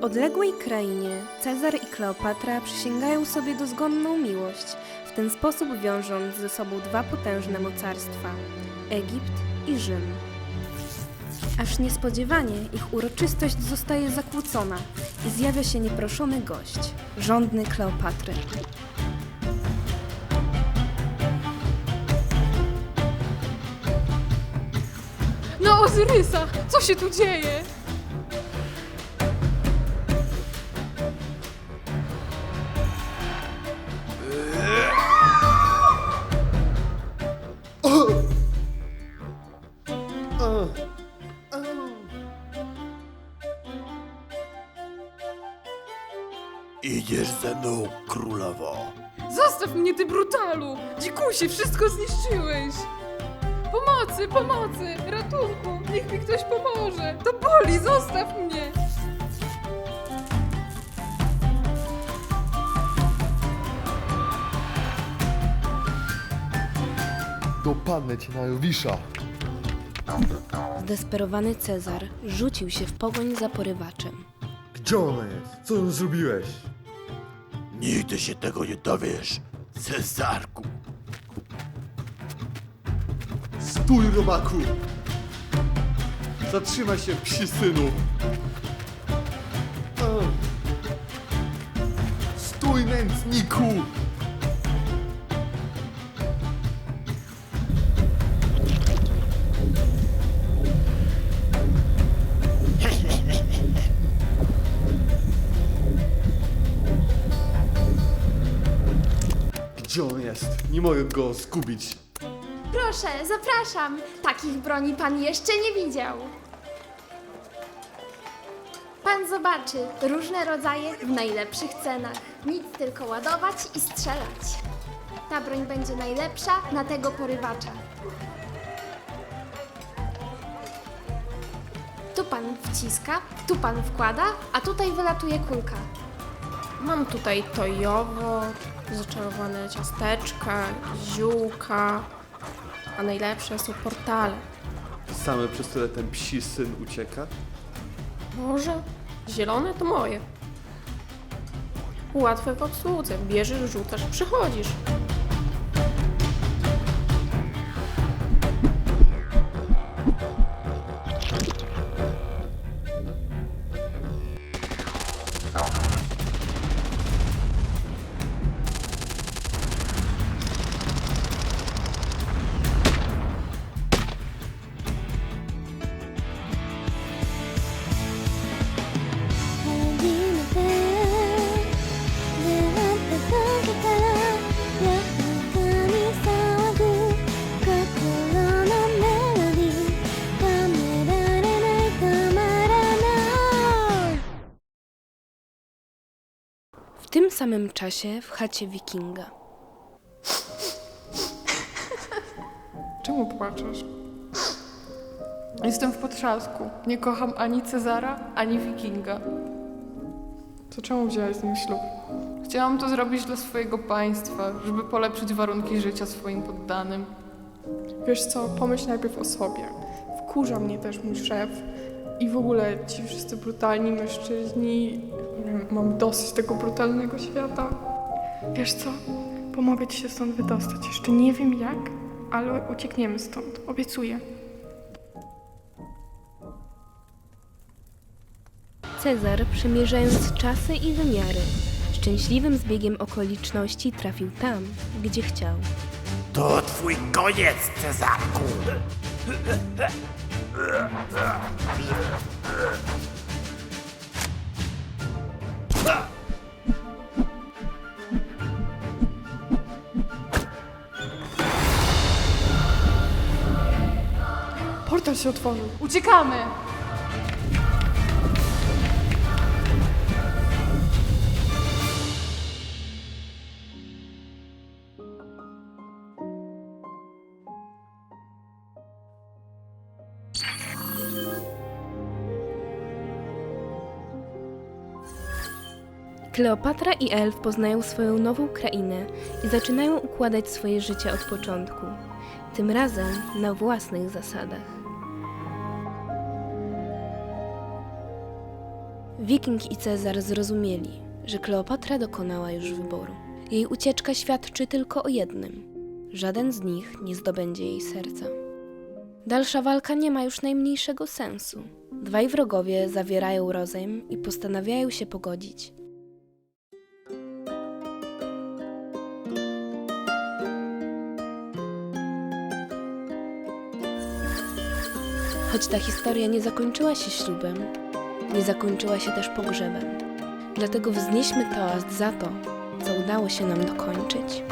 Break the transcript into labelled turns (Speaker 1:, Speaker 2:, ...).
Speaker 1: W odległej krainie Cezar i Kleopatra przysięgają sobie dozgonną miłość, w ten sposób wiążąc ze sobą dwa potężne mocarstwa Egipt i Rzym. Aż niespodziewanie ich uroczystość zostaje zakłócona i zjawia się nieproszony gość, żądny Kleopatry.
Speaker 2: Na Ozyrysa! Co się tu dzieje?
Speaker 3: Ze mną, królowo.
Speaker 2: Zostaw mnie, ty brutalu! Dzikusie, wszystko zniszczyłeś! Pomocy, pomocy! Ratunku! Niech mi ktoś pomoże! To boli, zostaw mnie!
Speaker 4: Dopadnę cię na Jowisza.
Speaker 1: Zdesperowany Cezar rzucił się w pogoń za porywaczem.
Speaker 4: Gdzie ona jest? Co ją zrobiłeś?
Speaker 3: Nigdy się tego nie dowiesz, Cezarku.
Speaker 4: Stój, robaku! Zatrzymaj się, psi synu! Stój, nędzniku! Gdzie on jest? Nie mogę go zgubić.
Speaker 5: Proszę, zapraszam. Takich broni pan jeszcze nie widział. Pan zobaczy różne rodzaje w najlepszych cenach. Nic tylko ładować i strzelać. Ta broń będzie najlepsza na tego porywacza. Tu pan wciska, tu pan wkłada, a tutaj wylatuje kulka.
Speaker 6: Mam tutaj tojowo, zaczarowane ciasteczka, ziółka, a najlepsze są portale.
Speaker 4: Same przez tyle ten psi syn ucieka?
Speaker 6: Może zielone to moje. Łatwe w obsłudze. Bierzesz, rzucasz, przychodzisz.
Speaker 1: Tym samym czasie w chacie wikinga.
Speaker 2: Czemu płaczesz? Jestem w potrzasku. Nie kocham ani Cezara, ani Wikinga. To czemu wziąłeś z nim ślub? Chciałam to zrobić dla swojego państwa, żeby polepszyć warunki życia swoim poddanym.
Speaker 7: Wiesz co, pomyśl najpierw o sobie. Wkurza mnie też mój szef i w ogóle ci wszyscy brutalni mężczyźni. Mam dosyć tego brutalnego świata. Wiesz co, pomogę ci się stąd wydostać. Jeszcze nie wiem jak, ale uciekniemy stąd. Obiecuję.
Speaker 1: Cezar, przemierzając czasy i wymiary, szczęśliwym zbiegiem okoliczności trafił tam, gdzie chciał.
Speaker 3: To twój koniec, Cezarku.
Speaker 7: Portal się otworzył.
Speaker 2: Uciekamy!
Speaker 1: Kleopatra i Elf poznają swoją nową krainę i zaczynają układać swoje życie od początku. Tym razem na własnych zasadach. Wiking i Cezar zrozumieli, że Kleopatra dokonała już wyboru. Jej ucieczka świadczy tylko o jednym: żaden z nich nie zdobędzie jej serca. Dalsza walka nie ma już najmniejszego sensu. Dwaj wrogowie zawierają rozejm i postanawiają się pogodzić. Choć ta historia nie zakończyła się ślubem, nie zakończyła się też pogrzebem. Dlatego wznieśmy toast za to, co udało się nam dokończyć.